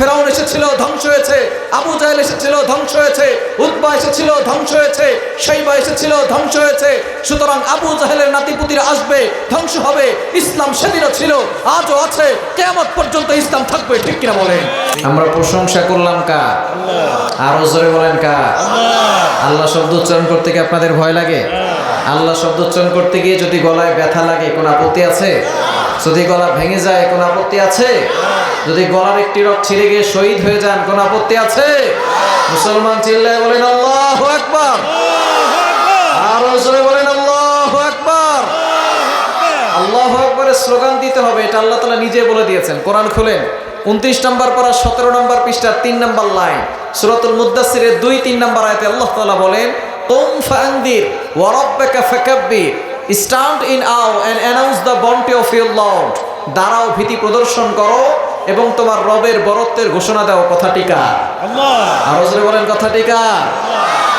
ফেরাউন এসেছিল, ধ্বংস হয়েছে। আবু জাহেল এসেছিল, ধ্বংস হয়েছে। উদ্বা এসেছিল, ধ্বংস হয়েছে। শৈবা এসেছিল, ধ্বংস হয়েছে। সুতরাং আবু জাহেলের নাতিপুতিরা আসবে, ধ্বংস হবে। ইসলাম সেদিনও ছিল, আজও আছে। কেয়ামত পর্যন্ত ইসলাম থাকবে, ঠিক কিনা বলেন? আমরা প্রশংসা করলাম কা আরও জোরে বলেন কা আল্লাহ শব্দ উচ্চারণ করতে গিয়ে আপনাদের ভয় লাগে? আল্লাহ শব্দ উচ্চারণ করতে গিয়ে যদি গলায় ব্যথা লাগে, কোনো আপত্তি আছে? যদি গলা ভেঙে যায়, কোনো আপত্তি আছে? যদি গলার একটি রক ছিঁড়ে গিয়ে শহীদ হয়ে যান, কোনো আপত্তি আছে? মুসলমান চিল্লায় বলেন, আল্লাহ আকবার। আরও জোরে বলেন, আল্লাহ আকবার। আল্লাহ আকবরের স্লোগান দিতে হবে, এটা আল্লাহ তালা নিজে বলে দিয়েছেন। কোরআন খুলেন, উনত্রিশ নম্বর পারা সতেরো নম্বর পৃষ্ঠার তিন নম্বর লাইন। সুরতুল মুদাসিরের দুই, তিন নম্বর আয়তে আল্লাহ তালা বলেন কুম ফান্দির ওয়ারাব্বাকা ফাকাব্বির। Stand in awe and announce the bounty of your lord দাঁড়াও ভীতি প্রদর্শন করো এবং তোমার রবের বরত্বের ঘোষণা দাও কথাটি কার আরও জোরে বলেন কথাটি কার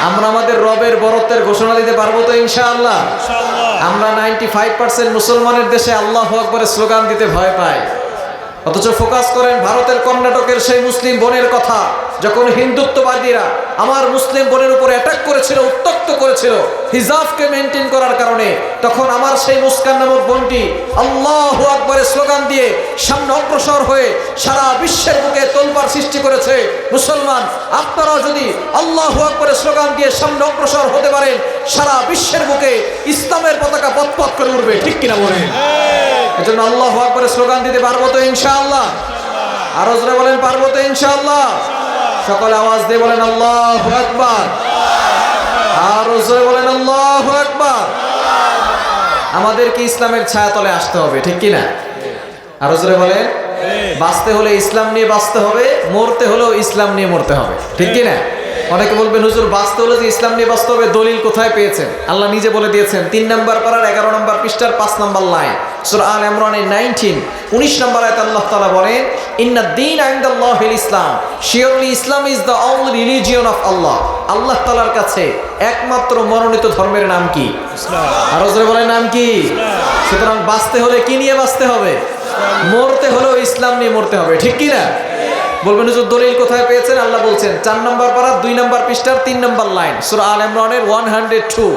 আমরা আমাদের রবের বরত্বের ঘোষণা দিতে পারব তো ইনশাআল্লাহ। আমরা নাইনটি ফাইভ পার্সেন্ট মুসলমানের দেশে আল্লাহ আকবরের স্লোগান দিতে ভয় পাই। অথচ ফোকাস করেন ভারতের কর্ণাটকের সেই মুসলিম বোনের কথা। যখন হিন্দুত্ববাদীরা আমার মুসলিম বোনের উপরে অ্যাটাক করেছিল উত্তক্ত করেছিল হিজাবকে মেনটেন করার কারণে তখন আমার সেই মুস্কান নামক বোনটি আল্লাহ আকবরের স্লোগান দিয়ে সামনে অগ্রসর হয়ে সারা বিশ্বের বুকে তোলবার সৃষ্টি করেছে। মুসলমান আপনারাও যদি আল্লাহ আকবরের স্লোগান দিয়ে সামনে অগ্রসর হতে পারেন সারা বিশ্বের বুকে ইসলামের পতাকা পথ করে উঠবে ঠিক কিনা বলেন? এজন্য আল্লাহ আকবরের স্লোগান দিতে পারব তো ইনশাআল্লাহ? আরও বলেন পারব তো ইনশাআল্লাহ? সকলে আওয়াজ দিয়ে বলেন, আল্লাহ আকবার। আর জোরে বলেন, আল্লাহ আকবার। আমাদেরকে ইসলামের ছায়াতলে আসতে হবে, ঠিক কি না আরও জোরে বলেন, বাঁচতে হলে ইসলাম নিয়ে বাঁচতে হবে, মরতে হলেও ইসলাম নিয়ে মরতে হবে। ঠিক কি না অনেকে বলবেন, হুজুর, বাঁচতে হলে যে ইসলাম নিয়ে বাঁচতে হবে, দলিল কোথায় পেয়েছেন? আল্লাহ নিজে বলে দিয়েছেন, তিন নম্বর পাড়ার এগারো নম্বর পৃষ্ঠার পাঁচ নম্বর লাইন। সুর আল ইমরানের নাইনটিন উনিশ নম্বর আয়ত আল্লাহ তালা বলেন ইন্না দিন আইন্দাল্লাহ ইসলাম surely Islam is the only religion of Allah. Allah তালার কাছে একমাত্র মনোনীত ধর্মের নাম কি? আরও জোরে বলেন নাম কি? সুতরাং বাঁচতে হলে কি নিয়ে বাঁচতে হবে? মরতে হলেও ইসলাম নিয়ে মরতে হবে ঠিক কি না বলবেন হুজুর দলিল কোথায় পেয়েছেন? আল্লাহ বলছেন চার নম্বর পারা দুই নম্বর পৃষ্ঠার তিন নম্বর লাইন। সুরা আল ইমরানের ওয়ান হান্ড্রেড টু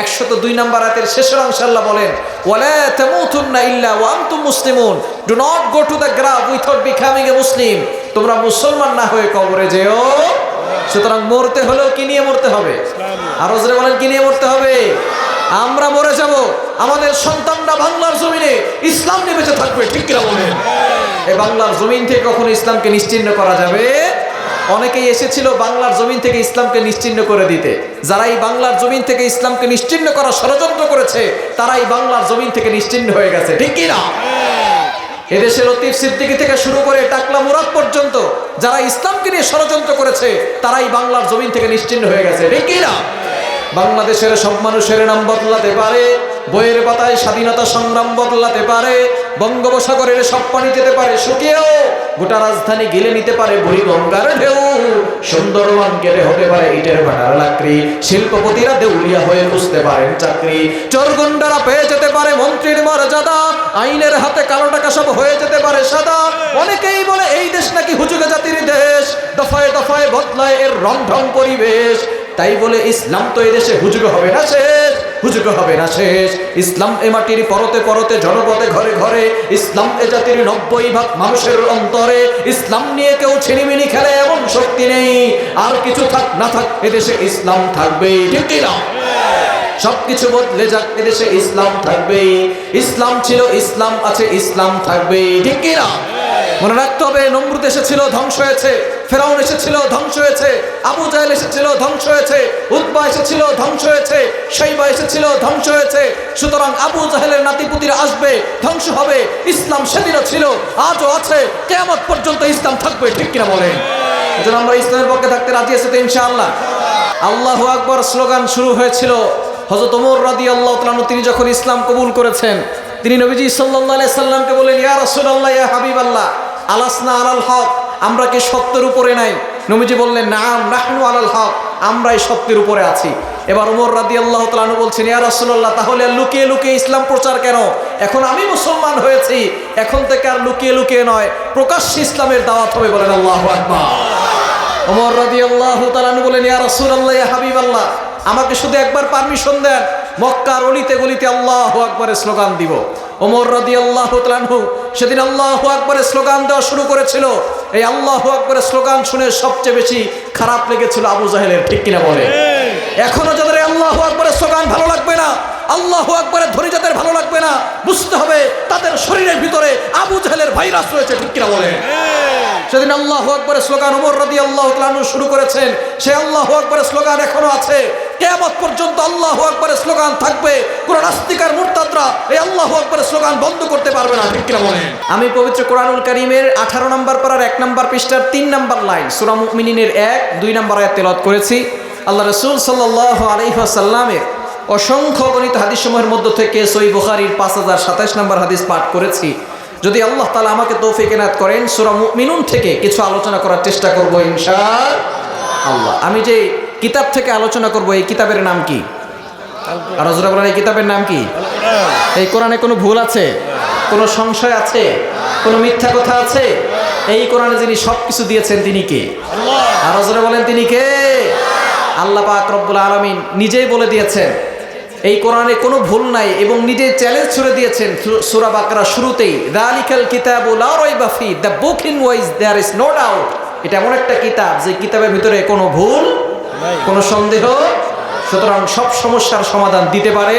একশত দুই নম্বর রাতের শেষের অংশ আল্লাহ বলেন ইল্লা মুসলিমুন। Do not go to without becoming a Muslim তোমরা মুসলমান না হয়ে কবরে যেও। সুতরাং মরতে হলেও কি নিয়ে মরতে হবে? আরও জোরে বলেন, কি নিয়ে মরতে হবে? আমরা মরে যাব। আমাদের সন্তানরা বাংলার জমিনে ইসলাম নিয়ে বেঁচে থাকবে, ঠিক কিনা বলেন? এই বাংলার জমিন থেকে কখনো ইসলামকে নিশ্চিন্ন করা যাবে অনেকেই এসেছিল বাংলার জমিন থেকে ইসলামকে নিশ্চিন্ন করে দিতে। যারা এই বাংলার জমিন থেকে ইসলামকে নিশ্চিন্ন করার ষড়যন্ত্র করেছে, তারাই বাংলার জমিন থেকে নিশ্চিন্ন হয়ে গেছে। ঠিক কি না? এদেশের লতিফ সিদ্দিকি থেকে শুরু করে টাকলা মুরাদ পর্যন্ত যারা ইসলামকে নিয়ে ষড়যন্ত্র করেছে, তারাই বাংলার জমিন থেকে নিশ্চিন্ন হয়ে গেছে। ঠিক কি না? বাংলাদেশের সব মানুষের নাম বদলাতে পারে বইয়ের পাতায় স্বাধীনতা সংগ্রাম বদলাতে পারে, বঙ্গোপসাগরের সব পানি যেতে পারে, শুকিয়েও গোটা রাজধানী গিলে নিতে পারে বুড়ি গঙ্গার ঢেউ। সুন্দরবন গেলে হতে পারে ইটের ভাটার লাকড়ি, শিল্পপতিরা দেউলিয়া হয়ে বুঝতে পারেন চাকরি। চোরগুন্ডারা পেয়ে যেতে পারে মন্ত্রীর মর্যাদা, আইনের হাতে কালো টাকা সব হয়ে যেতে পারে সাদা। অনেকেই বলে এই দেশ নাকি হুজুগে জাতির দেশ, দফায় দফায় বদলায় এর রং ঢং পরিবেশ। তাই বলে ইসলাম তো এই দেশে হুজুগে হবে না শেষ। হুজুগে হবে না শেষ। ইসলাম এ মাটির পরতে পরতে, জনপদে ঘরে ঘরে। ইসলাম এ জাতির নব্বই ভাগ মানুষের অন্তরে। ইসলাম নিয়ে কেউ ছিনিমিনি খেলে এমন শক্তি নেই। আর কিছু থাক, না থাক, এদেশে ইসলাম থাকবে ঠিক না? সবকিছু বদলে যাক এদেশে ইসলাম থাকবে। ইসলাম ছিল, ইসলাম আছে, ইসলাম থাকবে। ঠিক কি না? মনে রাখতে হবে, নমরুদ এসেছিল, ধ্বংস হয়েছে। ফেরাউন এসেছিল, ধ্বংস হয়েছে। আবু জাহেল এসেছিল, ধ্বংস হয়েছে। উদ্বা এসেছিল, ধ্বংস হয়েছে। সেইবা এসেছিল, ধ্বংস হয়েছে। সুতরাং আবু জাহেলের নাতিপুতিরা আসবে, ধ্বংস হবে। ইসলাম সেদিনও ছিল, আজও আছে। কেমন পর্যন্ত ইসলাম থাকবে, ঠিক কিনা বলেন? আমরা ইসলামের পক্ষে থাকতে রাজি আছি তো ইনশাআল্লাহ। আল্লাহু আকবর স্লোগান শুরু হয়েছিল হজরত ওমর রাদি আল্লাহ তালু তিনি যখন ইসলাম কবুল করেছেন, তিনি নবীজি সাল্লাহ সাল্লামকে বললেন, ইয়া রসুল্লাহ ইয়া হাবিব আল্লাহ আলাসনা আলাল হক, আমরা কি সত্যের উপরে নাই? নবীজি বললেন, নাম, নাহনু আলাল হক, আমরাই সত্যের উপরে আছি। এবার উমর রাদি আল্লাহ তালু বলছেন, ইয়া রসুল্লাহ তাহলে লুকিয়ে লুকিয়ে ইসলাম প্রচার কেন? এখন আমি মুসলমান হয়েছি, এখন থেকে আর লুকিয়ে লুকিয়ে নয়, প্রকাশ্যে ইসলামের দাওয়াত হবে বলেন আল্লাহ আকবার। ওমর আল্লাহ তাআলা বলেন ইয়া রাসূলুল্লাহ হাবিব হাবিবাল্লাহ আমাকে শুধু একবার পারমিশন দেন। মক্কার অলিতে গলিতে আল্লাহ আকবরের স্লোগান দিব। ওমর রাদিয়াল্লাহু তাআলা সেদিন আল্লাহ আকবরের স্লোগান দেওয়া শুরু করেছিল। এই আল্লাহ আকবরের স্লোগান শুনে সবচেয়ে বেশি খারাপ লেগেছিল আবু জাহেলের ঠিক কিনা বলে? এখনও যাদের আল্লাহ আল্লাহু আকবারের স্লোগান ভালো লাগবে না আল্লাহু আকবারের ধ্বনি যাদের ভালো লাগবে না, বুঝতে হবে তাদের শরীরের ভিতরে আবু জাহেলের ভাইরাস রয়েছে, ঠিক কিনা বলে সেদিন আল্লাহ আকবরের স্লোগান ওমর রাদি আল্লাহ তালু শুরু করেছেন। সে আল্লাহ আকবরের স্লোগান এখনও আছে। কেয়ামত পর্যন্ত আল্লাহ আকবরের স্লোগান থাকবে। কোন নাস্তিকার মুরতাদরা এই আল্লাহ আকবরের স্লোগান বন্ধ করতে পারবে না, ঠিক কিনা বলেন? আমি পবিত্র কোরআনুল করিমের আঠারো নম্বর পাড়ার এক নম্বর পৃষ্ঠার তিন নম্বর লাইন, সুরা মুমিনিনের এক, দুই নম্বর আয়াত করেছি। আল্লাহ রসুল সাল্লাহ আলহিহাসাল্লামের অসংখ্য গণিত হাদিস সমূহের মধ্য থেকে সই বুখারির পাঁচ হাজার সাতাশ নম্বর হাদিস পাঠ করেছি। যদি আল্লাহ তালা আমাকে তৌফিক এনায়ত করেন, সুরা মিনুন থেকে কিছু আলোচনা করার চেষ্টা করব ইনশা আল্লাহ আমি যে কিতাব থেকে আলোচনা করব, এই কিতাবের নাম কি? আর বলেন, এই কিতাবের নাম কি? এই কোরআনে কোনো ভুল আছে? কোনো সংশয় আছে? কোনো মিথ্যা কথা আছে? এই কোরআনে যিনি সব কিছু দিয়েছেন, তিনি কে? আর বলেন, তিনি কে? আল্লাহ পাক রব্বুল আলমিন নিজেই বলে দিয়েছেন এই কোরআনে কোনো ভুল নাই এবং নিজে চ্যালেঞ্জ ছুড়ে দিয়েছেন সুরা বাকরা শুরুতেই দালিকাল কিতাবুল বাফি the book in which there is no doubt. এটা এমন একটা কিতাব যে কিতাবের ভিতরে কোনো ভুল কোনো সন্দেহ সুতরাং সব সমস্যার সমাধান দিতে পারে।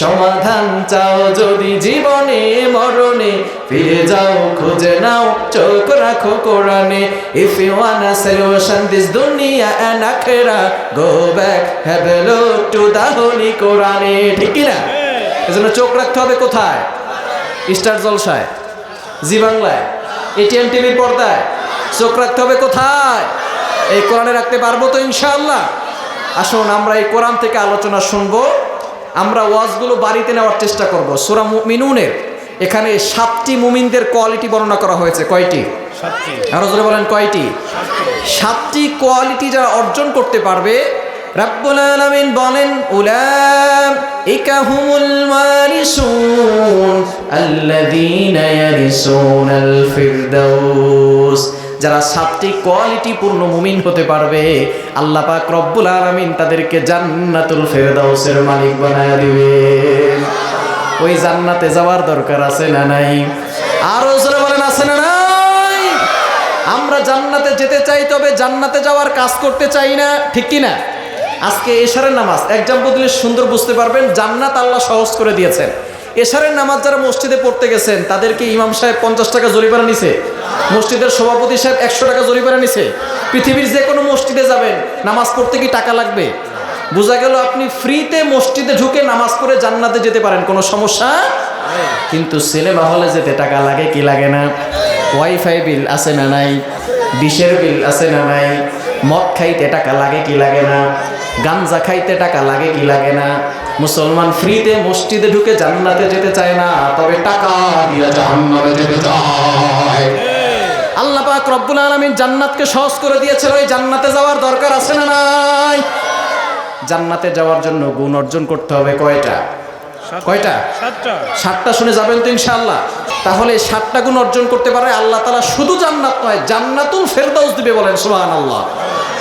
সমাধান চাও যদি জীবনে মরণে ফিরে যাও খুঁজে নাও চোখ রাখো কোরআনে। If you wanna solution this dunya and akhirah go back have a look to the holy Quran ঠিক কি না এজন্য চোখ রাখতে হবে কোথায়? স্টার জলসায়। জি বাংলায়। এটিএম টিভির পর্দায়। চোখ রাখতে হবে কোথায়? এই কোরআনে রাখতে পারব তো ইনশাআল্লাহ। আসুন আমরা এই কোরআন থেকে আলোচনা শুনব। আমরা ওয়াজগুলো বাড়িতে নেওয়ার চেষ্টা করব। সুরা মিনুনের এখানে সাতটি মুমিনদের কোয়ালিটি বর্ণনা করা হয়েছে। কয়টি? আরও জোরে বলেন কয়টি? সাতটি কোয়ালিটি যারা অর্জন করতে পারবে রাব্বুল আলামিন বলেন উলাইকা হুমুল ওয়ারিসুন আল্লাযীনা ইয়ারিসুনাল ফিরদাউস। যারা সাতটি কোয়ালিটি পূর্ণ মুমিন হতে পারবে আল্লাহ পাক রব্বুল আলামিন তাদেরকে জান্নাতুল ফেরদাউসের মালিক বানায় দিবেন ওই জান্নাতে যাওয়ার দরকার আছে না নাই? আরও জোরে বলেন আছে না নাই? আমরা জান্নাতে যেতে চাই তবে জান্নাতে যাওয়ার কাজ করতে চাই না ঠিক কি না? আজকে এশারের নামাজ এক্সাম্পল দিলে সুন্দর বুঝতে পারবেন জান্নাত আল্লাহ সহজ করে দিয়েছেন। এশারের নামাজ যারা মসজিদে পড়তে গেছেন, তাদেরকে ইমাম সাহেব পঞ্চাশ টাকা জরিমানা নিছে, মসজিদের সভাপতি সাহেব একশো টাকা জরিমানা নিছে। পৃথিবীর যে কোনো মসজিদে যাবেন, নামাজ পড়তে কি টাকা লাগবে? বোঝা গেল আপনি ফ্রিতে মসজিদে ঢুকে নামাজ পড়ে জান্নাতে যেতে পারেন, কোনো সমস্যা? কিন্তু সিনেমা হলে যেতে টাকা লাগে কি লাগে না? ওয়াইফাই বিল আছে না নাই? ডিশের বিল আছে না নাই? মদ খাইতে টাকা লাগে কি লাগে না? গাঞ্জা খাইতে টাকা লাগে কি লাগে না? মুসলমান ফ্রিতে মসজিদে ঢুকে জান্নাতে যেতে চায় না তবে টাকা দিয়ে জান্নাতে যেতে চায়। আল্লাহ পাক রব্বুল আলামিন জান্নাতকে সহজ করে দিয়েছিল ওই জান্নাতে যাওয়ার দরকার আছে না নাই? জান্নাতে যাওয়ার জন্য গুণ অর্জন করতে হবে কয়টা? কয়টা? সাতটা। শুনে যাবেন তো ইনশাআল্লাহ। তাহলে সাতটা গুণ অর্জন করতে পারে আল্লাহ তালা শুধু জান্নাত নয় জান্নাতুল ফেরদাউস দিবে বলেন সুবহান আল্লাহ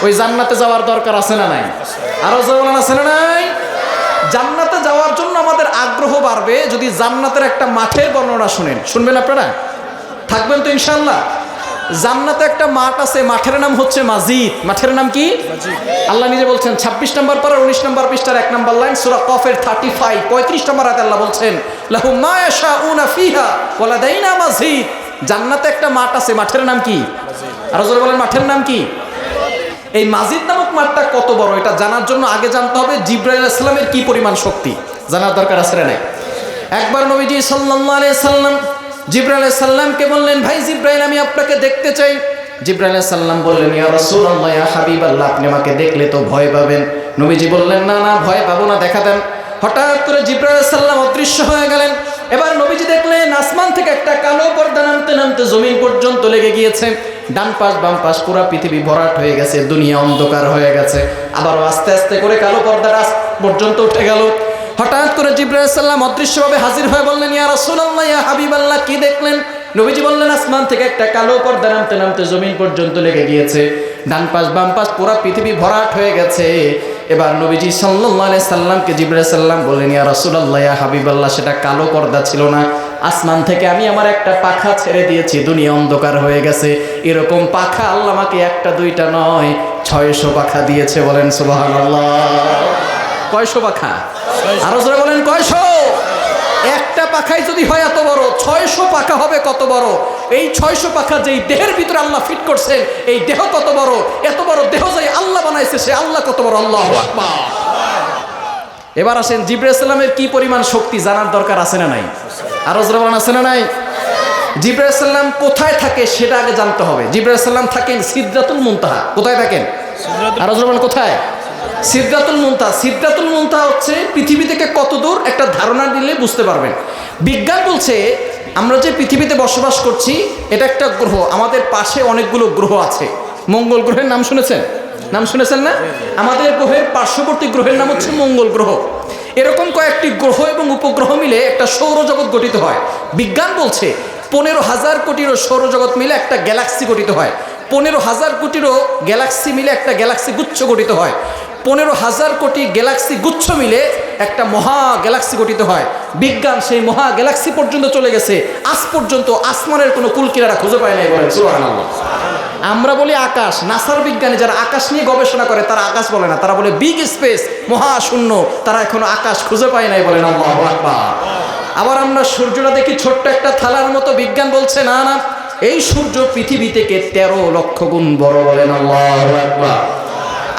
ওই জান্নাতে যাওয়ার দরকার আছে না নাই? আরও জওয়ান আছে না নাই? জান্নাতে যাওয়ার জন্য আমাদের আগ্রহ বাড়বে যদি জান্নাতের একটা মাঠের বর্ণনা শুনেন। শুনবেন আপনারা? থাকবেন তো ইনশাল্লাহ জান্নাতে একটা মাঠ আছে মাঠের নাম হচ্ছে মাজিদ। মাঠের নাম কি? আল্লাহ নিজে বলছেন ছাব্বিশ নম্বর পর উনিশ নম্বর পৃষ্ঠার এক নম্বর লাইন সুরা কফের থার্টি ফাইভ পঁয়ত্রিশ নম্বর আয়াতে আল্লাহ বলছেন মাজিদ। জান্নাতে একটা মাঠ আছে মাঠের নাম কি? আর বলেন মাঠের নাম কি? এই মাজিদ নামক মাঠটা কত বড়? এটা জানার জন্য আগে জানতে হবে জিব্রাইল ইসলামের কি পরিমাণ শক্তি। জানার দরকার আছে না একবার নবীজি সাল্লাল্লাহু আলাইহি সাল্লাম জিব্রাইল সাল্লামকে বললেন, ভাই জিব্রাইল, আমি আপনাকে দেখতে চাই। জিব্রাইল সাল্লাম বললেন, ইয়া রাসূলুল্লাহ, ইয়া হাবিবাল্লাহ, আপনি আমাকে দেখলে তো ভয় পাবেন। নবীজি বললেন, না না, ভয় পাবো না, দেখা দেন। হঠাৎ করে জিব্রাইল সাল্লাম অদৃশ্য হয়ে গেলেন। এবার নবীজি দেখলেন, আসমান থেকে একটা কালো পর্দা নামতে নামতে জমিন পর্যন্ত লেগে গিয়েছে। ডান পাশ, বাম পাশ, পুরো পৃথিবী ভরাট হয়ে গেছে, দুনিয়া অন্ধকার হয়ে গেছে। আবারও আস্তে আস্তে করে কালো পর্দাটা আস- পর্যন্ত উঠে গেল। হঠাৎ করে জিব্রাইল সাল্লাম অদৃশ্যভাবে হাজির হয়ে বললেন, ইয়া রাসূলুল্লাহ, ইয়া হাবিবাল্লাহ, কি দেখলেন? নবীজি বললেন, আসমান থেকে একটা কালো পর্দা নামতে নামতে জমিন পর্যন্ত লেগে গিয়েছে। ডান পাশ, বাম পাশ, পুরো পৃথিবী ভরাট হয়ে গেছে। এবার নবীজি আলাইহি সাল্লামকে জিব্রাইল সাল্লাম বললেন, ইয়া রাসূলুল্লাহ হাবিবাল্লাহ, সেটা কালো পর্দা ছিল না। আসমান থেকে আমি আমার একটা পাখা ছেড়ে দিয়েছি, দুনিয়া অন্ধকার হয়ে গেছে। এরকম পাখা আল্লাহ আমাকে একটা, দুইটা নয়, ছয়শো পাখা দিয়েছে বলেন সুবহানাল্লাহ। কয়শো পাখা? আরও জোরে বলেন, কয়শো? একটা পাখাই যদি হয় এত বড়, ছয়শো পাখা হবে কত বড়? এই ছয়শো পাখা যেই দেহের ভিতরে আল্লাহ ফিট করছেন, এই দেহ কত বড়? এত বড় দেহ যাই আল্লাহ বানাইছে, সে আল্লাহ কত বড়? আল্লাহ আকবার। এবার আসেন জিব্রাইল সাল্লামের কি পরিমাণ শক্তি জানার দরকার আছে না নাই? আরও জোরে আছে না নাই? জিব্রাইসাল্লাম কোথায় থাকে সেটা আগে জানতে হবে। জিব্রাইসাল্লাম থাকেন সিদ্ধাতুল মুনতাহা। কোথায় থাকেন? আরও জোরে কোথায়? সিদ্ধাতুল মুনতাহা। সিদ্ধাতুল মুনতাহা হচ্ছে পৃথিবী থেকে কত দূর একটা ধারণা দিলে বুঝতে পারবেন। বিজ্ঞান বলছে আমরা যে পৃথিবীতে বসবাস করছি এটা একটা গ্রহ। আমাদের পাশে অনেকগুলো গ্রহ আছে। মঙ্গল গ্রহের নাম শুনেছেন? নাম শুনেছেন না? আমাদের গ্রহের পার্শ্ববর্তী গ্রহের নাম হচ্ছে মঙ্গল গ্রহ। এরকম কয়েকটি গ্রহ এবং উপগ্রহ মিলে একটা সৌরজগৎ গঠিত হয়। বিজ্ঞান বলছে পনেরো হাজার কোটিরও সৌরজগৎ মিলে একটা গ্যালাক্সি গঠিত হয়। পনেরো হাজার কোটিরও গ্যালাক্সি মিলে একটা গ্যালাক্সি গুচ্ছ গঠিত হয়। পনেরো হাজার কোটি গ্যালাক্সি গুচ্ছ মিলে একটা মহা গ্যালাক্সি গঠিত হয়। বিজ্ঞান সেই মহা গ্যালাক্সি পর্যন্ত চলে গেছে। আজ পর্যন্ত আসমানের কোনো কুলকিনারা খুঁজে পায় নাই বলেন। আমরা বলি আকাশ। নাসার বিজ্ঞানী যারা আকাশ নিয়ে গবেষণা করে, তারা আকাশ বলে না। তারা বলে বিগ স্পেস মহাশূন্য তারা এখনও আকাশ খুঁজে পায় নাই আল্লাহু আকবার। আবার আমরা সূর্যটা দেখি ছোট্ট একটা থালার মতো। বিজ্ঞান বলছে, না না এই সূর্য পৃথিবী থেকে তেরো লক্ষ গুণ বড় বলেন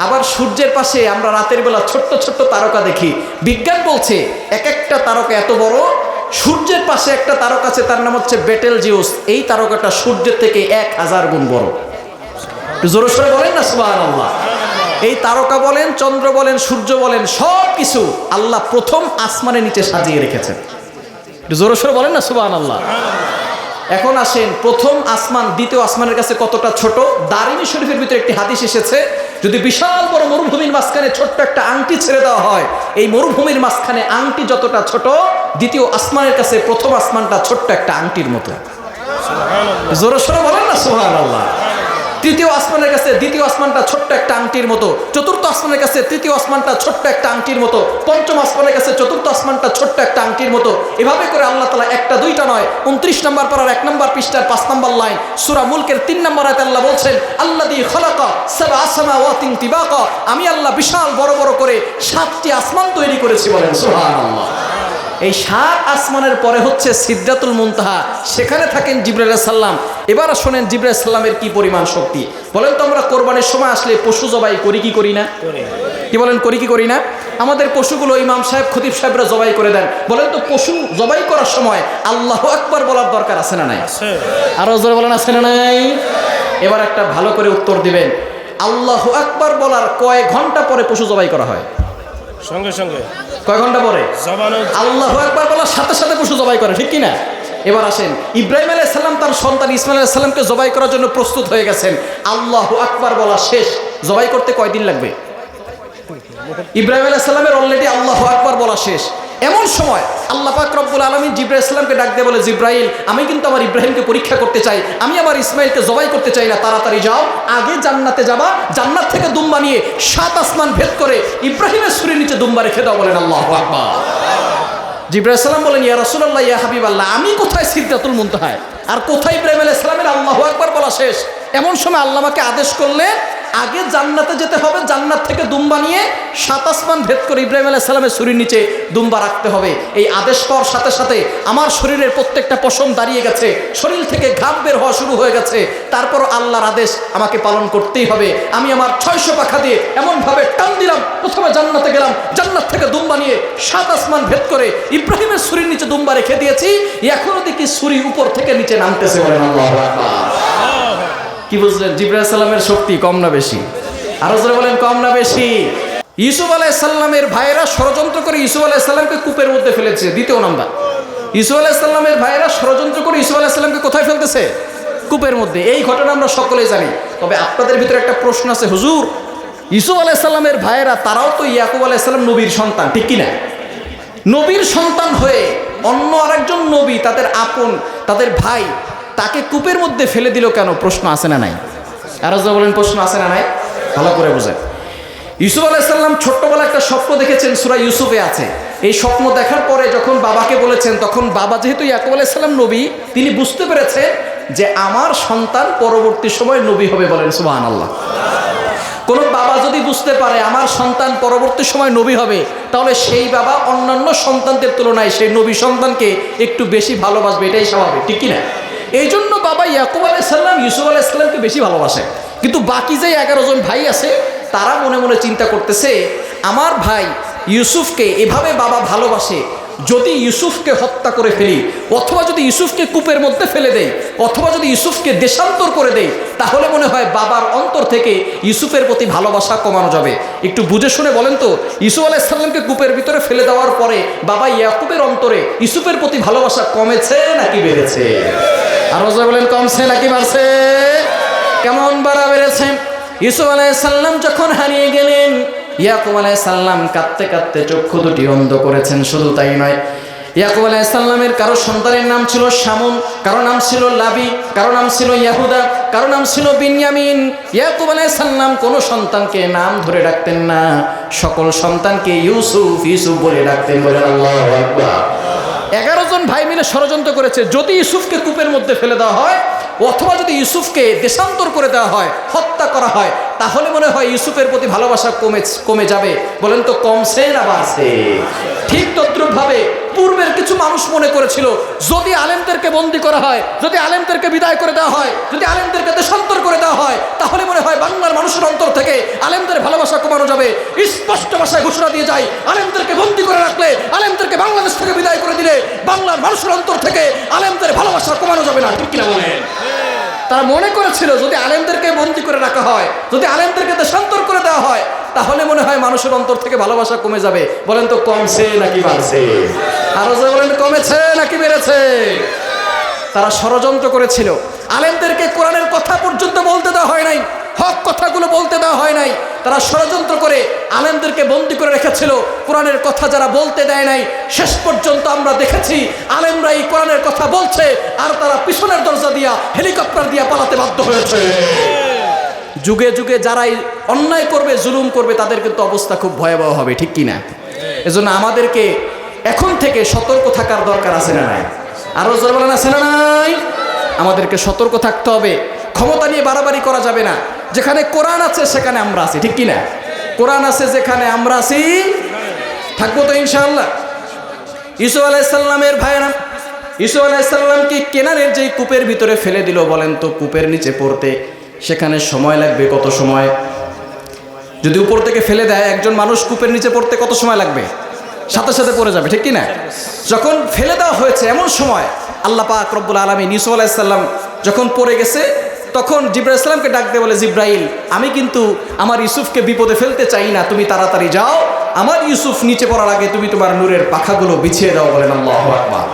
আবার সূর্যের পাশে আমরা রাতের বেলা ছোট্ট ছোট্ট তারকা দেখি। বিজ্ঞান বলছে এক একটা তারকা এত বড়, সূর্যের পাশে একটা তারকা আছে, তার নাম হচ্ছে বেটেল জিউস এই তারকাটা সূর্যের থেকে এক হাজার গুণ বড়। একটু জোরে সোরে বলেন না সুবাহ এই তারকা বলেন, চন্দ্র বলেন, সূর্য বলেন, সব কিছু আল্লাহ প্রথম আসমানের নিচে সাজিয়ে রেখেছেন। একটু জোরে সোরে বলেন না সুবাহ আল্লাহ এখন আসেন প্রথম আসমান দ্বিতীয় আসমানের কাছে কতটা ছোট? দারিনী শরীফের ভিতরে একটি হাদিস এসেছে যদি বিশাল বড় মরুভূমির মাঝখানে ছোট্ট একটা আংটি ছেড়ে দেওয়া হয় এই মরুভূমির মাঝখানে আংটি যতটা ছোট দ্বিতীয় আসমানের কাছে প্রথম আসমানটা ছোট্ট একটা আংটির মতো। জোরে সোরে বলেন না সোহান আল্লাহ তৃতীয় আসমানের কাছে দ্বিতীয় আসমানটা ছোট্ট একটা আংটির মতো, চতুর্থ আসমানের কাছে তৃতীয় আসমানটা ছোট্ট একটা আংটির মতো, পঞ্চম আসমানের কাছে চতুর্থ আসমানটা ছোট্ট একটা আংটির মতো। এভাবে করে আল্লাহ তালা একটা, দুইটা নয়, উনত্রিশ নম্বর পড়ার এক নম্বর পৃষ্ঠার পাঁচ নম্বর লাইন সুরা মুলকের তিন নম্বর আয়তে আল্লাহ বলছেন আল্লাহ দি খলাকা সাবা আসমা ওয়াতিন তিবাকা। আমি আল্লাহ বিশাল বড় বড় করে সাতটি আসমান তৈরি করেছি বলেন, সুবহানাল্লাহ। এই সাত আসমানের পরে হচ্ছে সিদ্ধাতুল মুনতাহা। সেখানে থাকেন জিব্রাইল সাল্লাম এবার শোনেন জিব্রাইল সাল্লামের কি পরিমাণ শক্তি। বলেন তো আমরা কোরবানির সময় আসলে পশু জবাই করি কি করি না? কি বলেন করি কি করি না? আমাদের পশুগুলো ইমাম সাহেব খতিব সাহেবরা জবাই করে দেন। বলেন তো পশু জবাই করার সময় আল্লাহ আকবার বলার দরকার আছে না নাই? আরও জোরে বলেন আছে না নাই? এবার একটা ভালো করে উত্তর দিবেন। আল্লাহ আকবার বলার কয় ঘণ্টা পরে পশু জবাই করা হয়। সঙ্গে সঙ্গে। কয় ঘণ্টা পরে? আল্লাহ একবার বলার সাথে সাথে পশু জবাই করে ঠিক কিনা? এবার আসেন ইব্রাহিম আলাইসাল্লাম তার সন্তান ইসমাইল আলাইসাল্লামকে জবাই করার জন্য প্রস্তুত হয়ে গেছেন। আল্লাহ আকবার বলা শেষ। জবাই করতে কয়দিন লাগবে? ইব্রাহিম আলাইসাল্লামের অলরেডি আল্লাহ আকবার বলা শেষ। এমন সময় আল্লাহ পাক রব্বুল আলমিন জিব্রাহিম ইসলামকে ডাক দিয়ে বলে জিব্রাহিল আমি কিন্তু আমার ইব্রাহিমকে পরীক্ষা করতে চাই। আমি আমার ইসমাইলকে জবাই করতে চাই না। তাড়াতাড়ি যাও, আগে জান্নাতে যাবা। জান্নাত থেকে দুম্বা নিয়ে সাত আসমান ভেদ করে ইব্রাহিমের সুরের নিচে দুম্বা রেখে দাও, বলেন আল্লাহ আকবার। জিব্রাহ বলেন, ইয়া রসুল্লাহ ইয়া হাবিবাল্লাহ, আমি কোথায় সিদ্ধাতুল মুনতাহায় আর কোথায় ইব্রাহিম সালামের আল্লাহু আকবার বলা শেষ? এমন সময় আল্লাহ আমাকে আদেশ করলেন আগে জান্নাতে যেতে হবে, জান্নাত থেকে দুম্বা নিয়ে সাত আসমান ভেদ করে ইব্রাহিম আলাইহিস সালামের শরীর নিচে দুম্বা রাখতে হবে। এই আদেশ পাওয়ার সাথে সাথে আমার শরীরের প্রত্যেকটা পশম দাঁড়িয়ে গেছে, শরীর থেকে ঘাম বের হওয়া শুরু হয়ে গেছে। তারপর আল্লাহর আদেশ আমাকে পালন করতেই হবে। আমি আমার ছয়শো পাখা দিয়ে এমনভাবে টান দিলাম, প্রথমে জান্নাতে গেলাম, জান্নাত থেকে দুম্বা নিয়ে সাত আসমান ভেদ করে ইব্রাহিমের ছুরির নিচে দুম্বা রেখে দিয়েছি। এখনও দেখি ছুরি উপর থেকে নিচে নামতেছে আল্লাহু। কি বুঝলেন? জিব্রাইল সাল্লামের শক্তি কম না বেশি? আরও জোরে বলেন, কম না বেশি? ইউসুফ আলাইসাল্লামের ভাইয়েরা ষড়যন্ত্র করে ইউসুফ আলাইসাল্লামকে কূপের মধ্যে ফেলেছে। দ্বিতীয় নাম্বার, ইউসুফ আলাইসাল্লামের ভাইয়েরা ষড়যন্ত্র করে ইউসুফ আলাইসাল্লামকে কোথায় ফেলতেছে? কূপের মধ্যে। এই ঘটনা আমরা সকলেই জানি। তবে আপনাদের ভিতরে একটা প্রশ্ন আছে, হুজুর, ইউসুফ আলাইসাল্লামের ভাইয়েরা, তারাও তো ইয়াকুব আলাইসাল্লাম নবীর সন্তান, ঠিক কিনা? নবীর সন্তান হয়ে অন্য আরেকজন নবী, তাদের আপন, তাদের ভাই তাকে কূপের মধ্যে ফেলে দিল কেন? প্রশ্ন আছে না নাই? আরও বলেন, প্রশ্ন আছে না নাই? ভালো করে বুঝেন। ইউসুফ আলাইসাল্লাম ছোট্টবেলা একটা স্বপ্ন দেখেছেন, সুরা ইউসুফে আছে। এই স্বপ্ন দেখার পরে যখন বাবাকে বলেছেন, তখন বাবা যেহেতু ইয়াকুব আলাইসাল্লাম নবী, তিনি বুঝতে পেরেছে যে আমার সন্তান পরবর্তী সময় নবী হবে বলেন সুবাহ আল্লাহ কোনো বাবা যদি বুঝতে পারে আমার সন্তান পরবর্তী সময় নবী হবে, তাহলে সেই বাবা অন্যান্য সন্তানদের তুলনায় সেই নবী সন্তানকে একটু বেশি ভালোবাসবে, এটাই স্বাভাবিক, ঠিক কিনা? এই জন্য বাবা ইয়াকুব আলাইসাল্লাম ইউসুফ আলাইসাল্লামকে বেশি ভালোবাসে। কিন্তু বাকি যে এগারো জন ভাই আছে, তারা মনে মনে চিন্তা করতেছে, আমার ভাই ইউসুফকে এভাবে বাবা ভালোবাসে, যদি ইউসুফকে হত্যা করে ফেলি, অথবা যদি ইউসুফকে কূপের মধ্যে ফেলে দেয় অথবা যদি ইউসুফকে দেশান্তর করে দেয় তাহলে মনে হয় বাবার অন্তর থেকে ইউসুফের প্রতি ভালোবাসা কমানো যাবে। একটু বুঝে শুনে বলেন তো, ইউসুফ আলাইসাল্লামকে কূপের ভিতরে ফেলে দেওয়ার পরে বাবা ইয়াকুবের অন্তরে ইউসুফের প্রতি ভালোবাসা কমেছে নাকি বেড়েছে? আর রোজা বলেন, কমছে নাকি বাড়ছে? কেমন বাড়া বেড়েছে? ইউসুফ আলাইসাল্লাম যখন হারিয়ে গেলেন, ইয়াকুব আলাইসাল্লাম কাঁদতে কাঁদতে চক্ষু দুটি অন্ধ করেছেন, শুধু তাই নয়। ইয়াকুব আলাইসাল্লামের কারও সন্তানের নাম ছিল শামুন, কারও নাম ছিল লাবি, কারও নাম ছিল ইয়াহুদা, কারও নাম ছিল বিনিয়ামিন। ইয়াকুব আলাইসাল্লাম কোনো সন্তানকে নাম ধরে ডাকতেন না, সকল সন্তানকে ইউসুফ ইউসুফ বলে ডাকতেন বলে আল্লাহ এগারো জন ভাই মিলে ষড়যন্ত্র করেছে। যদি ইউসুফকে কূপের মধ্যে ফেলে দেওয়া হয় অথবা যদি ইউসুফকে দেশান্তর করে দেওয়া হয় হত্যা করা হয় তাহলে মনে হয় ইউসুফের প্রতি ভালোবাসা কমে কমে যাবে। বলেন তো কমছে না বাড়ছে? ঠিক তদ্রুপভাবে পূর্বের কিছু মানুষ মনে করেছিল, যদি আলেমদেরকে বন্দি করা হয়, যদি আলেমদেরকে বিদায় করে দেওয়া হয়, যদি আলেমদেরকে দেশান্তর করে দেওয়া হয়, তাহলে মনে হয় বাংলার মানুষের অন্তর থেকে আলেমদের ভালোবাসা কমানো যাবে। স্পষ্ট ভাষায় ঘোষণা দিয়ে যায়, আলেমদেরকে বন্দি করে রাখলে, আলেমদেরকে বাংলাদেশ থেকে বিদায় করে দিলে বাংলার মানুষের অন্তর থেকে আলেমদের ভালোবাসা কমানো যাবে না। ঠিক কিনা বলেন? তারা মনে করেছিল যদি আলেমদেরকে বন্দী করে রাখা হয়, যদি আলেমদেরকে দেশান্তর করে দেওয়া হয়, তাহলে মনে হয় মানুষের অন্তর থেকে ভালোবাসা কমে যাবে। বলেন তো, কমছে নাকি বাড়ছে? আরও যে বলেন, কমেছে নাকি বেড়েছে? তারা ষড়যন্ত্র করেছিল। আলেমদেরকে কোরআনের কথা পর্যন্ত বলতে দেওয়া হয় নাই। হক কথাগুলো বলতে দেওয়া হয় নাই। তারা ষড়যন্ত্র করে আলেমদেরকে বন্দি করে রেখেছিল। কোরআনের কথা যারা বলতে দেয় নাই, শেষ পর্যন্ত আমরা দেখেছি আলেমরা এই কোরআনের কথা বলছে আর তারা পিছনের দরজা দিয়া, হেলিকপ্টার দিয়া পালাতে বাধ্য হয়েছে। যুগে যুগে যারাই অন্যায় করবে, জুলুম করবে, তাদের কিন্তু অবস্থা খুব ভয়াবহ হবে, ঠিক কিনা? এজন্য আমাদেরকে এখন থেকে সতর্ক থাকার দরকার আছে না নাই? আরও জোর বলেন, আছে না নাই? আমাদেরকে সতর্ক থাকতে হবে। ক্ষমতা নিয়ে বাড়াবাড়ি করা যাবে না। যেখানে কোরআন আছে, সেখানে আমরা আছি। ঠিক কিনা? কোরআন আছে, যেখানে আমরা আছি, থাকব তো ইনশাআল্লাহ। ইসু আলাইসাল্লামের ভাইয়েরা ইসু আলাইসাল্লামকে কেনানের যেই কূপের ভিতরে ফেলে দিল বলেন তো, কূপের নিচে পড়তে সেখানে সময় লাগবে কত সময়? যদি উপর থেকে ফেলে দেয়, একজন মানুষ কূপের নিচে পড়তে কত সময় লাগবে? সাথে সাথে পড়ে যাবে, ঠিক কি না যখন ফেলে দেওয়া হয়েছে, এমন সময় আল্লাহ পাক রব্বুল আলমী ইসু আলাইসাল্লাম যখন পড়ে গেছে তখন জিব্রাহ ইসলামকে ডাক দিয়ে বলে, জিব্রাইল, আমি কিন্তু আমার ইউসুফকে বিপদে ফেলতে চাই না। তুমি তাড়াতাড়ি যাও। আমার ইউসুফ নিচে পড়ার আগে তুমি তোমার নূরের পাখাগুলো বিছিয়ে দাও, বলেন আল্লাহ আকবার।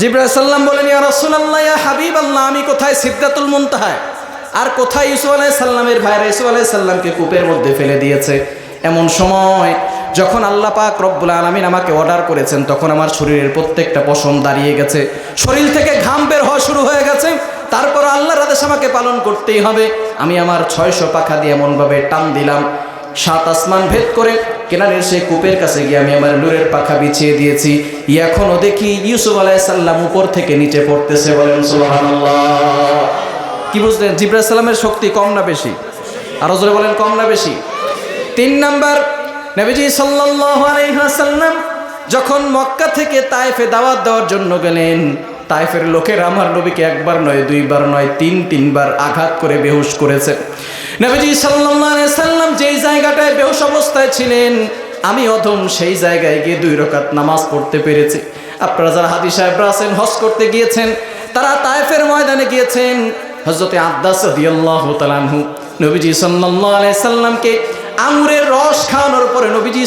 জিব্রাহ সাল্লাম বলেন, ইয়া রাসূলুল্লাহ, ইয়া হাবিব আল্লাহ আমি কোথায় সিদ্ধাতুল মুনতাহায়? আর কোথায় ইউসুফ আলাইহিস সাল্লামের ভাইরা ইউসুফ আলাইহিস কূপের মধ্যে ফেলে দিয়েছে? এমন সময় যখন আল্লাহ পাক রব্বুল আলমিন আমাকে অর্ডার করেছেন, তখন আমার শরীরের প্রত্যেকটা পশম দাঁড়িয়ে গেছে। শরীর থেকে ঘাম বের হওয়া শুরু হয়ে গেছে। তারপর আল্লাহর আদেশ আমাকে পালন করতেই হবে। আমি আমার ছয়শো পাখা দিয়ে এমনভাবে টান দিলাম। সাত আসমান ভেদ করে কেনারের সেই কূপের কাছে গিয়ে আমি আমার নূরের পাখা বিছিয়ে দিয়েছি। এখনও দেখি ইউসুফ আলাইসাল্লাম উপর থেকে নিচে পড়তেছে বলেন কি বুঝলেন? জিব্রাহ সাল্লামের শক্তি কম না বেশি? আরও জোরে বলেন, কম না বেশি? তিন নাম্বার, নবীজি সাল্লাল্লাহু আলাইহি ওয়াসাল্লাম যখন মক্কা থেকে তায়েফে দাওয়াত দেওয়ার জন্য গেলেন তায়েফের লোকের আমার নবীকে একবার নয়, দুইবার নয়, তিন, তিনবার আঘাত করে বেহুশ করেছে। নবীজি আলাইহি সাল্লাম যেই জায়গাটায় বেহুশ অবস্থায় ছিলেন, আমি অধম সেই জায়গায় গিয়ে দুই রকাত নামাজ পড়তে পেরেছি। আপনারা যারা হাদি সাহেবরা আছেন, হজ করতে গিয়েছেন, তারা তায়েফের ময়দানে গিয়েছেন। হজরতে আব্বাস রাদিয়াল্লাহু তাআলাহু নবীজি সাল্লাল্লাহু আলাইহি সাল্লামকে আঙুরের রস খাওয়ানোর পরে নবীজি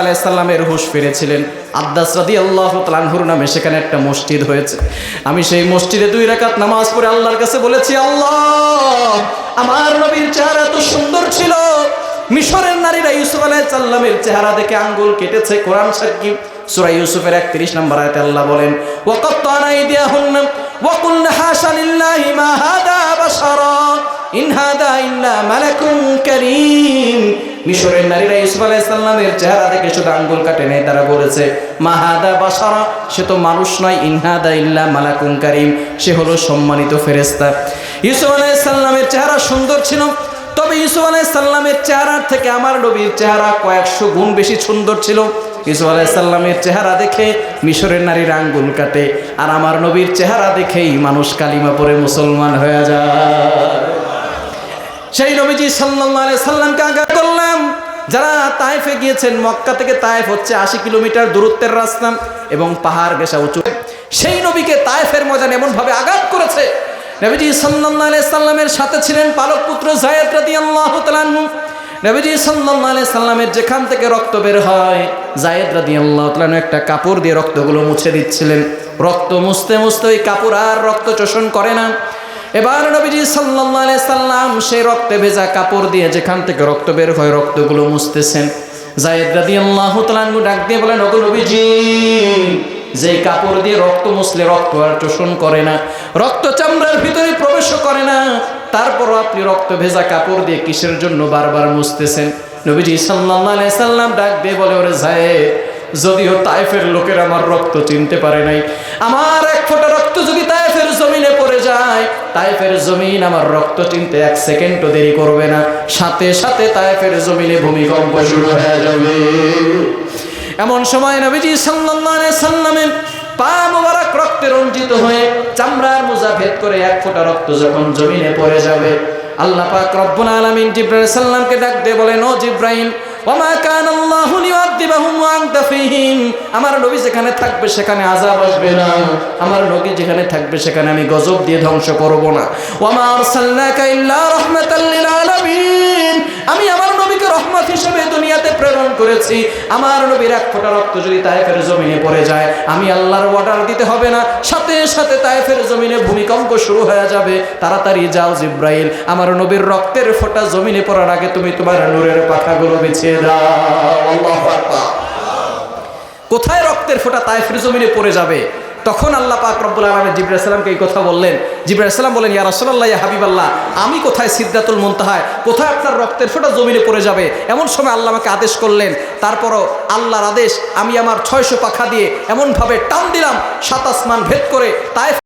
আলাইহি সাল্লামের হুঁশ ফিরেছিলেন। আব্বাস আল্লাহ তাআলাহুর নামে সেখানে একটা মসজিদ হয়েছে। আমি সেই মসজিদে দুই রাকাত নামাজ পড়ে আল্লাহর কাছে বলেছি, আল্লাহ, আমার নবীর চেহারা তো সুন্দর ছিল। মিশরের নারীরা ইউসুফ আলাইহিস সাল্লামের চেহারা দেখে আঙ্গুল কেটেছে। কোরআন সাক্ষী, সূরা ইউসুফের 31 নম্বর আয়াতে আল্লাহ বলেন ইন হাদা ইল্লা মালাকুন কারীম। মিশরের নারীরা ইউসুফ আলাইহিস সাল্লামের চেহারা দেখে শুধু আঙ্গুল কাটে নাই, তারা বলেছে মা হাদা বাশারা, সে তো মানুষ নয় ইন হাদা ইল্লা মালাকুন কারীম, সে হলো সম্মানিত ফেরেশতা। ইউসুফ আলাইহিস সাল্লামের চেহারা সুন্দর ছিল, তবে ইউসুফ আলাইসাল্লামের চেহারার থেকে আমার নবীর চেহারা কয়েকশো গুণ বেশি সুন্দর ছিল। ইউসুফ আলাইসাল্লামের চেহারা দেখে মিশরের নারীর আঙ্গুল কাটে, আর আমার নবীর চেহারা দেখেই মানুষ কালিমা পরে মুসলমান হয়ে যায়। সেই নবীজি সাল্লাহ সাল্লামকে আঘাত করলাম। যারা তায়েফে গিয়েছেন, মক্কা থেকে তায়েফ হচ্ছে আশি কিলোমিটার দূরত্বের রাস্তা এবং পাহাড় গেসা উঁচু। সেই নবীকে তায়েফের ময়দান এমনভাবে আঘাত করেছে। নবীজি সাল্লাহ সাল্লামের সাথে ছিলেন পালক পুত্র জায়দ রাদি আল্লাহ তালানহু নবীজি সাল্লাহ সাল্লামের যেখান থেকে রক্ত বের হয়, জায়দ রাদি আল্লাহ তালানহু একটা কাপড় দিয়ে রক্তগুলো মুছে দিচ্ছিলেন। রক্ত মুছতে মুছতে ওই কাপড় আর রক্ত শোষণ করে না। এবার নবীজি সাল্লাহ সাল্লাম সেই রক্তে ভেজা কাপড় দিয়ে যেখান থেকে রক্ত বের হয়, রক্তগুলো মুছতেছেন। জায়দ রাদি আল্লাহ তালানহু ডাক দিয়ে বলেন, ওগো নবীজি যে কাপড় দিয়ে রক্ত মুছলে রক্ত আর শোষণ করে না, রক্ত চামড়ার ভিতরে প্রবেশ করে না, তারপরও আপনি রক্ত ভেজা কাপড় দিয়ে কিসের জন্য বারবার মুছতেছেন? নবীজি সাল্লাহ সাল্লাম ডাক দিয়ে বলে, ওরে যায় যদিও তাইফের লোকের আমার রক্ত চিনতে পারে নাই, আমার এক ফোঁটা রক্ত যদি তাইফের জমিনে পড়ে যায়, তাইফের জমিন আমার রক্ত চিনতে এক সেকেন্ডও দেরি করবে না। সাথে সাথে তাইফের জমিনে ভূমিকম্প শুরু হয়ে যাবে। এমন সময় নবীজি সাল্লাল্লাহু সাল্লামের পা মোবারক রক্তে রঞ্জিত হয়ে চামড়ার মোজা ভেদ করে এক ফোঁটা রক্ত যখন জমিনে পড়ে যাবে, আল্লাহ পাক রব্বুল আলামিন জিব্রাইল সাল্লামকে ডাক দিয়ে বলেন, ও জিব্রাইল ওমা কান আল্লাহু লিউআযিবাহুম ওয়া আনতা ফীহিম। আমার নবী যেখানে থাকবে সেখানে আযাব আসবে না। আমার নবী যেখানে থাকবে সেখানে আমি গজব দিয়ে ধ্বংস করব না। আলামিন। আমি আমার নবীকে রহমত হিসেবে দুনিয়াতে প্রেরণ করেছি। আমার নবীর এক ফোঁটা রক্ত যদি তায়েফের জমিনে পড়ে যায়, আমি আল্লাহর অর্ডার দিতে হবে না। সাথে সাথে তায়েফের জমিনে ভূমিকম্প শুরু হয়ে যাবে। তাড়াতাড়ি যাও জিব্রাইল, আমার নবীর রক্তের ফোঁটা জমিনে পড়ার আগে তুমি তোমার নূরের পাখাগুলো বিছিয়ে দাও। কোথায় রক্তের ফোঁটা তায়েফের জমিনে পড়ে যাবে? তখন আল্লাহ পাক রব্বুল আলমের জিব্রাহ এই কথা বললেন। জিব্রাহ সালাম বলেন ইয়া রসল্লাহ ইয়া হাবিবাল্লাহ, আমি কোথায় সিদ্ধাতুল মুনতাহায়? কোথায় আপনার রক্তের ফোটা জমিনে পড়ে যাবে? এমন সময় আল্লাহ আমাকে আদেশ করলেন, তারপরও আল্লাহর আদেশ, আমি আমার ছয়শো পাখা দিয়ে এমনভাবে টান দিলাম, সাত আসমান ভেদ করে তায়েফ